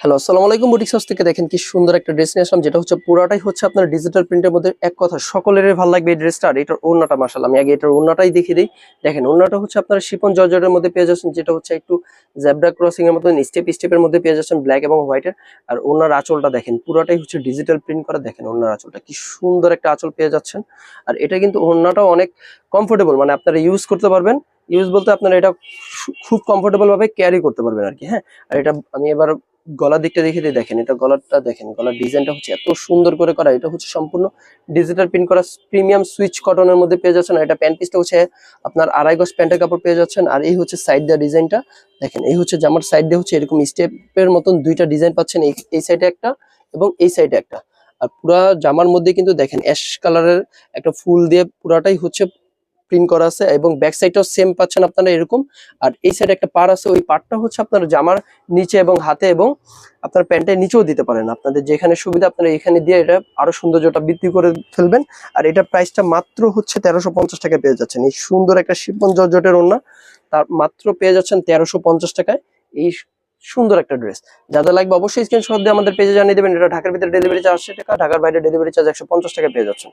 Hello, আসসালামু আলাইকুম boutique house থেকে দেখেন কি সুন্দর একটা ড্রেস নিয়ে আসলাম, যেটা হচ্ছে পুরাটাই হচ্ছে আপনার ডিজিটাল প্রিন্টের মধ্যে এক কথা, সকলেরই ভালো লাগবে এই ড্রেসটা। আর এটার ওড়নাটা মাসাল আমি আগে এটার ওড়নাটাই দেখিয়ে দিই। দেখেন, ওড়নাটা হচ্ছে আপনার শিপন জর্জেটের মধ্যে পেয়ে যাচ্ছেন, যেটা হচ্ছে একটু জ্যাবরা ক্রসিং এর মতন স্টেপ স্টেপের মধ্যে পেয়ে যাচ্ছেন ব্ল্যাক এবং হোয়াইটের আর ওনার আঁচলটা দেখেন, পুরাটাই হচ্ছে ডিজিটাল প্রিন্ট করা, দেখেন ওনার আঁচলটা কি সুন্দর একটা আঁচল পেয়ে যাচ্ছেন। আর এটা কিন্তু ওড়নাটাও অনেক কমফোর্টেবল মানে আপনারা ইউজ করতে পারবেন। ইউজ বলতে আপনারা এটা খুব কমফোর্টেবল ভাবে ক্যারি করতে পারবেন আর কি হ্যাঁ। আর এটা আমি এবার গলার দিকটা দেখে দিই দেখেন, এটা গলারটা দেখেন, গলার ডিজাইনটা হচ্ছে এত সুন্দর করে করা, এটা হচ্ছে সম্পূর্ণ ডিজিটাল প্রিন্ট করা প্রিমিয়াম সুইচ কটনের মধ্যে পেয়ে যাচ্ছেন এটা প্যান্ট পিসটা হচ্ছে আপনার আড়াই গজ প্যান্টের কাপড় পেয়ে যাচ্ছেন, আর এই হচ্ছে সাইড দেওয়া ডিজাইনটা দেখেন, এই হচ্ছে জামার সাইড দিয়ে হচ্ছে এরকম স্টেপের মতন দুইটা ডিজাইন পাচ্ছেন, এই সাইডে একটা এবং এই সাইডে একটা, আর পুরা জামার মধ্যে কিন্তু দেখেন অ্যাশ কালারের একটা ফুল দিয়ে পুরাটাই হচ্ছে প্রিন্ট করা আছে এবং ব্যাক সাইডটাও সেম পাচ্ছেন আপনারা এরকম। আর এই সাইডে একটা পার আছে, ওই পারটা হচ্ছে আপনার জামার নিচে এবং হাতে এবং আপনার প্যান্টের নিচেও দিতে পারেন। আপনাদের যেখানে সুবিধা আপনারা এখানে দিয়ে এটা আরও সৌন্দর্যটা বৃদ্ধি করে ফেলবেন। আর এটা প্রাইসটা মাত্র হচ্ছে তেরোশো পঞ্চাশ টাকায় পেয়ে যাচ্ছেন। এই সুন্দর একটা শিপন জর্জটের ওড়না, তার মাত্র পেয়ে যাচ্ছেন তেরোশো পঞ্চাশ টাকায়। এই সুন্দর একটা ড্রেস যাদের লাগবে অবশ্যই স্ক্রিনশট দিয়ে আমাদের পেজে জানিয়ে দেবেন। এটা ঢাকার ভিতরে ডেলিভারি চার্জ টাকা, ঢাকার বাইরে ডেলিভারি চার্জ একশো পঞ্চাশ টাকা পেয়ে যাচ্ছেন।